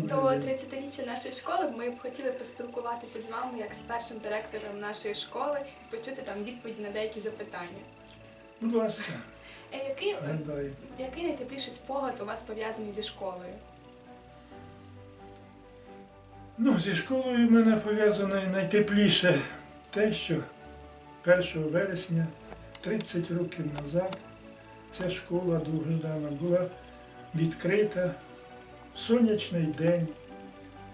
30-річчя нашої школи ми б хотіли поспілкуватися з вами як з першим директором нашої школи і почути там відповіді на деякі запитання. Будь ласка, Е, Який, гадаю. який найтепліший спогад у вас пов'язаний зі школою? Ну, зі школою в мене пов'язане найтепліше те, що 1 вересня 30 років назад ця школа довгождана була відкрита в сонячний день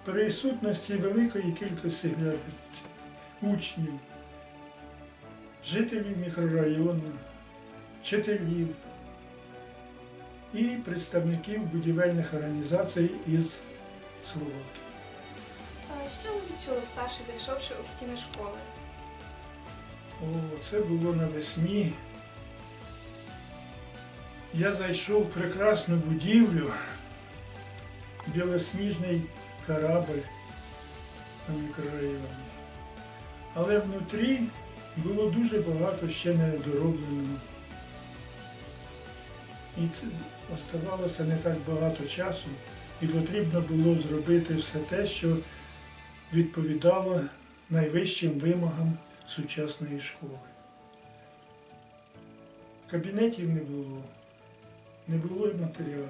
в присутності великої кількості глядачів, учнів, жителів мікрорайону, вчителів і представників будівельних організацій із Словакії. Що ви відчули вперше зайшовши у стіни школи? О, це було навесні. Я зайшов в прекрасну будівлю, білосніжний корабль на мікрорайоні. Але внутрі було дуже багато ще недоробленого. І це оставалося не так багато часу, і потрібно було зробити все те, що відповідало найвищим вимогам сучасної школи. Кабінетів не було, не було й матеріалів,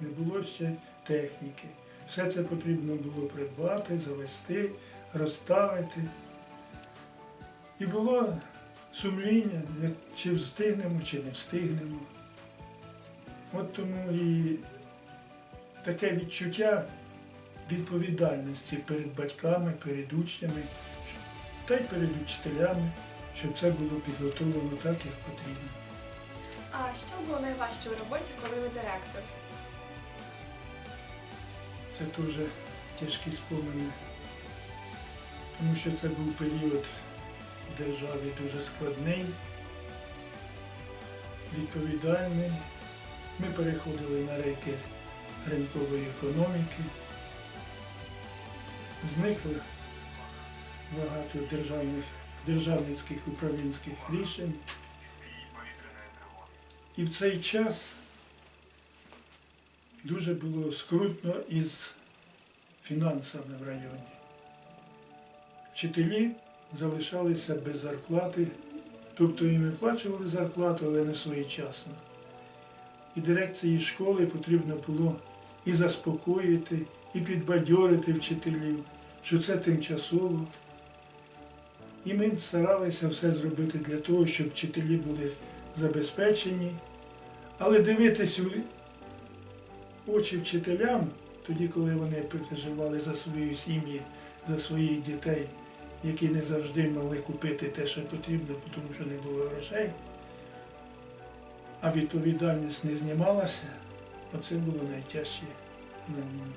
не було ще техніки. Все це потрібно було придбати, завести, розставити. І було сумління, чи встигнемо, чи не встигнемо. От тому і таке відчуття відповідальності перед батьками, перед учнями, та й перед учителями, щоб це було підготовлено так, як потрібно. А що було найважче у роботі, коли ви директор? Це дуже тяжкі спомини, тому що це був період в державі дуже складний, відповідальний. Ми переходили на рейки ринкової економіки, зникли багато державних, державницьких управлінських рішень. І в цей час дуже було скрутно із фінансами в районі. Вчителі залишалися без зарплати, тобто їм виплачували зарплату, але не своєчасно. І дирекції школи потрібно було і заспокоїти, і підбадьорити вчителів, що це тимчасово. І ми старалися все зробити для того, щоб вчителі були забезпечені, але дивитись очі вчителям, тоді, коли вони переживали за свої сім'ї, за своїх дітей, які не завжди могли купити те, що потрібно, тому що не було грошей, а відповідальність не знімалася, оце було найтяжче. на мені.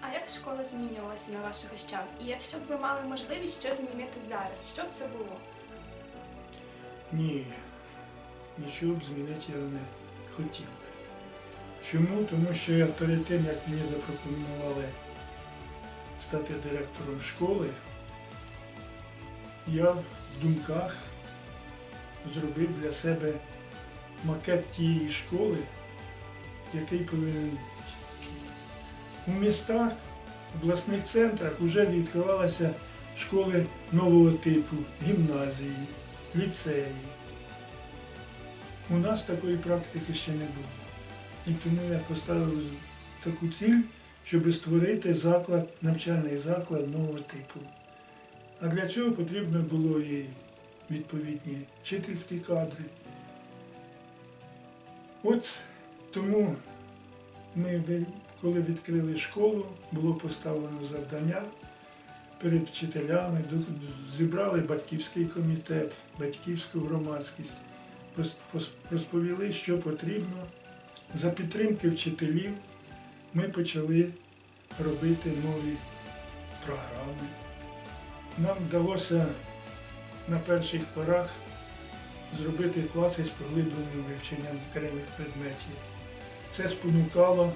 А як школа змінювалася на ваших очах? І якщо б ви мали можливість що змінити зараз, що б це було? Ні, нічого б змінити я не хотів. Чому? Тому що перед тим, як мені запропонували стати директором школи, я в думках зробив для себе макет тієї школи, який повинен бути. У містах, обласних центрах вже відкривалися школи нового типу, гімназії, ліцеї. У нас такої практики ще не було. І тому я поставив таку ціль, щоб створити заклад, навчальний заклад нового типу. А для цього потрібно було і відповідні вчительські кадри. От тому ми, коли відкрили школу, було поставлено завдання перед вчителями, зібрали батьківський комітет, батьківську громадськість, розповіли, що потрібно. За підтримки вчителів ми почали робити нові програми. Нам вдалося на перших порах зробити класи з поглибленим вивченням окремих предметів. Це спонукало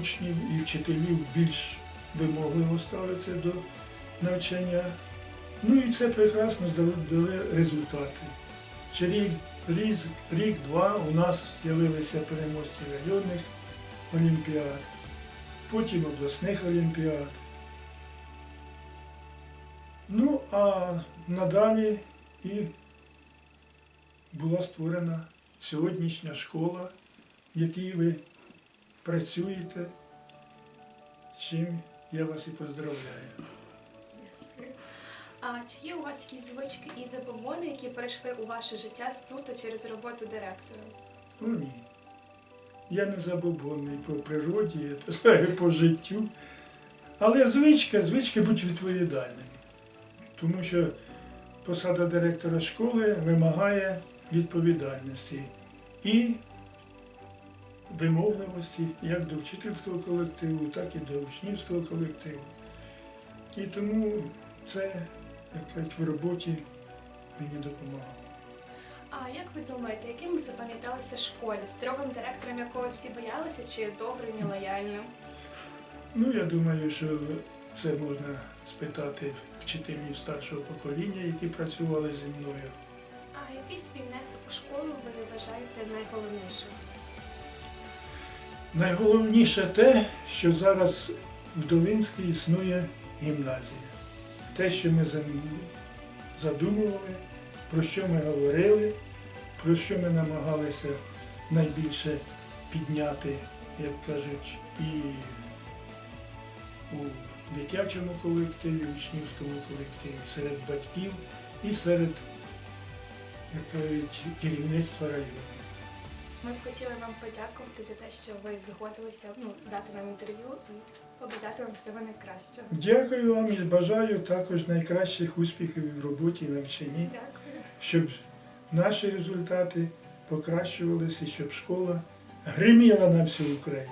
учнів і вчителів більш вимогливо ставитися до навчання. Ну і це прекрасно дали результати. Через рік-два у нас з'явилися переможці районних олімпіад. потім обласних олімпіад. Ну, а надалі і була створена сьогоднішня школа, в якій ви працюєте, з чим я вас і поздравляю. А чи є у вас якісь звички і забобони, які перейшли у ваше життя суто через роботу директора? О, ні. Я не забобонний по природі, я то знаю по життю. Але звичка, звичка бути відповідальним. Тому що посада директора школи вимагає відповідальності і вимогливості як до вчительського колективу, так і до учнівського колективу. І тому це, як кажуть, в роботі мені допомагало. А як ви думаєте, яким ви запам'яталися школі? Строгим директором, якого всі боялися, чи добрим і лояльним? Ну, я думаю, що це можна спитати вчителів старшого покоління, які працювали зі мною. А який свій внесок у школу ви вважаєте найголовнішим? Найголовніше те, що зараз в Долинській існує гімназія. Те, що ми задумували, про що ми говорили, про що ми намагалися найбільше підняти, як кажуть, і у дитячому колективі, учнівському колективі, серед батьків і серед, як кажуть, керівництва району. Ми б хотіли вам подякувати за те, що ви згодилися ну, дати нам інтерв'ю і побажати вам всього найкращого. Дякую вам і бажаю також найкращих успіхів в роботі і навчанні, Дякую. щоб наші результати покращувалися, щоб школа гриміла на всю Україну.